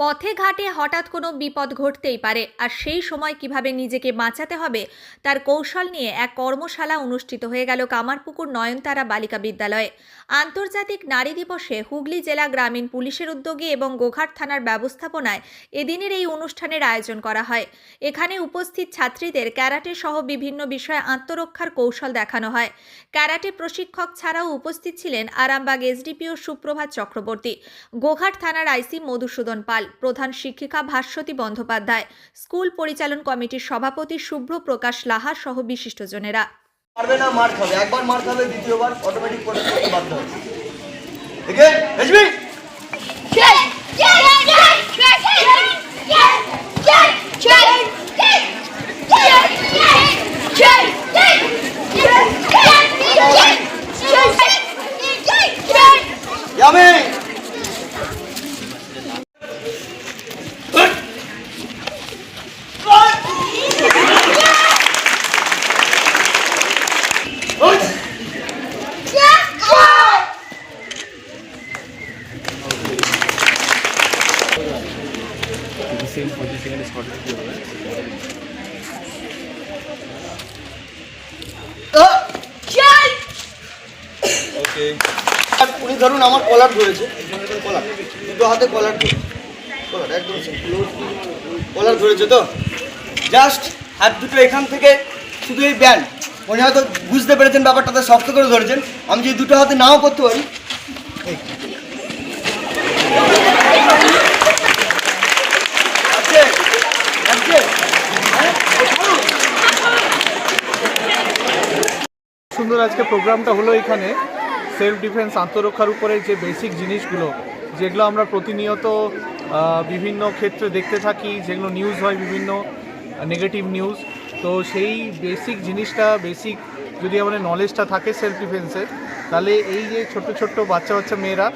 পথে ঘাটে হঠাৎ কোনো বিপদ ঘটতেই পারে, আর সেই সময় কীভাবে নিজেকে বাঁচাতে হবে তার কৌশল নিয়ে এক কর্মশালা অনুষ্ঠিত হয়ে গেল কামারপুকুর নয়নতারা বালিকা বিদ্যালয়ে। আন্তর্জাতিক নারী দিবসে হুগলি জেলা গ্রামীণ পুলিশের উদ্যোগে এবং গোঘাট থানার ব্যবস্থাপনায় এদিনের এই অনুষ্ঠানের আয়োজন করা হয়। এখানে উপস্থিত ছাত্রীদের ক্যারাটে সহ বিভিন্ন বিষয়ে আত্মরক্ষার কৌশল দেখানো হয়। ক্যারাটে প্রশিক্ষক ছাড়াও উপস্থিত ছিলেন আরামবাগ এসডিপিও সুপ্রভাত চক্রবর্তী, গোঘাট থানার আইসি মধুসূদন পাল প্রধান শিক্ষিকা ভাস্বতী বন্দ্যোপাধ্যায়, স্কুল পরিচালন কমিটির সভাপতি শুভ্র প্রকাশ লাহা সহ বিশিষ্টজনেরা। পারবে না, মার খাবে। একবার মার খাবে, দ্বিতীয়বার অটোমেটিক বাধ্য হবে আর উনি ধরুন আমার কলার ধরেছে কলার দুটো হাতে কলার কলার একদম। কলার ধরেছে তো? জাস্ট হাত দুটো এখান থেকে শুধু এই ব্যান্ড উনি হয়তো বুঝতে পেরেছেন ব্যাপারটাতে শক্ত করে ধরেছেন। আমি যদি দুটো হাতে নাও করতে পারি এই। আছে? আছে? হ্যাঁ? সুন্দর আজকে প্রোগ্রামটা হলো এখানে। সেলফ ডিফেন্স আত্মরক্ষার উপরে যে বেসিক জিনিসগুলো, যেগুলো আমরা প্রতিনিয়ত বিভিন্ন ক্ষেত্রে দেখতে থাকি, যেগুলো নিউজ হয় বিভিন্ন নেগেটিভ নিউজ তো সেই বেসিক জিনিসটা বেসিক যদি আমাদের নলেজটা থাকে সেলফ ডিফেন্সের তাহলে এই যে ছোট্ট ছোট্ট বাচ্চা বাচ্চা মেয়েরা,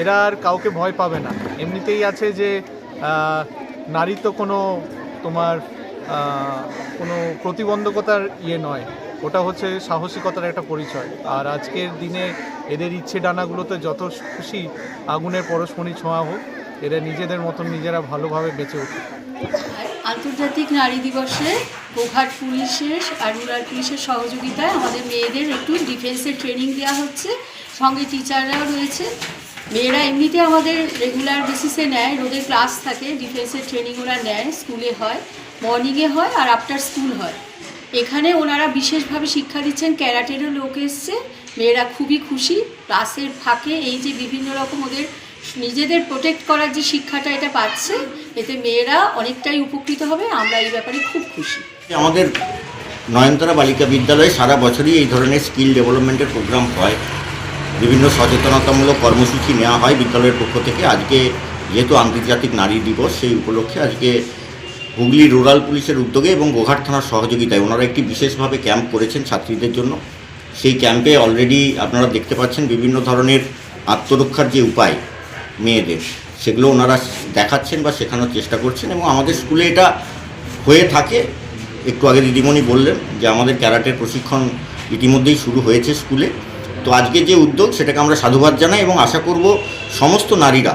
এরা আর কাউকে ভয় পাবে না। এমনিতেই আছে যে নারী তো কোনো তোমার কোনো প্রতিবন্ধকতার ইয়ে নয়। ওটা হচ্ছে সাহসিকতার একটা পরিচয়। আর আজকের দিনে এদের ইচ্ছে ডানাগুলোতে যত খুশি আগুনের পরশমণি ছোঁয়া হোক, এরা নিজেদের মতন নিজেরা ভালোভাবে বেঁচে ওঠে আন্তর্জাতিক নারী দিবসে গোঘাট পুলিশের আর রুরাল পুলিশের সহযোগিতায় আমাদের মেয়েদের একটু ডিফেন্সের ট্রেনিং দেওয়া হচ্ছে। সঙ্গে টিচাররাও রয়েছে। মেয়েরা এমনিতে আমাদের রেগুলার বেসিসে নেয়, রোদের ক্লাস থাকে, ডিফেন্সের ট্রেনিং ওরা নেয়, স্কুলে হয়, মর্নিংয়ে হয় আর আফটার স্কুল হয়। এখানে ওনারা বিশেষভাবে শিক্ষা দিচ্ছেন, ক্যারাটেরও লোক এসছে, মেয়েরা খুবই খুশি। ক্লাসের ফাঁকে এই যে বিভিন্ন রকম ওদের নিজেদের প্রোটেক্ট করার যে শিক্ষাটা এটা পাচ্ছে, এতে মেয়েরা অনেকটাই উপকৃত হবে, আমরা এই ব্যাপারে খুব খুশি। আমাদের নয়নতারা বালিকা বিদ্যালয়ে সারা বছরই এই ধরনের স্কিল ডেভেলপমেন্টের প্রোগ্রাম হয়। বিভিন্ন সচেতনতামূলক কর্মসূচি নেওয়া হয় বিদ্যালয়ের পক্ষ থেকে। আজকে যেহেতু আন্তর্জাতিক নারী দিবস, সেই উপলক্ষে আজকে হুগলি রুরাল পুলিশের উদ্যোগে এবং গোঘাট থানার সহযোগিতায়। ওনারা একটি বিশেষভাবে ক্যাম্প করেছেন ছাত্রীদের জন্য। সেই ক্যাম্পে অলরেডি আপনারা দেখতে পাচ্ছেন বিভিন্ন ধরনের আত্মরক্ষার যে উপায় মেয়েদের, সেগুলো ওনারা দেখাচ্ছেন বা শেখানোর চেষ্টা করছেন এবং আমাদের স্কুলে এটা হয়ে থাকে। একটু আগে দিদিমণি বললেন যে আমাদের ক্যারাটের প্রশিক্ষণ ইতিমধ্যেই শুরু হয়েছে স্কুলে। তো আজকে যে উদ্যোগ, সেটাকে আমরা সাধুবাদ জানাই এবং আশা করব সমস্ত নারীরা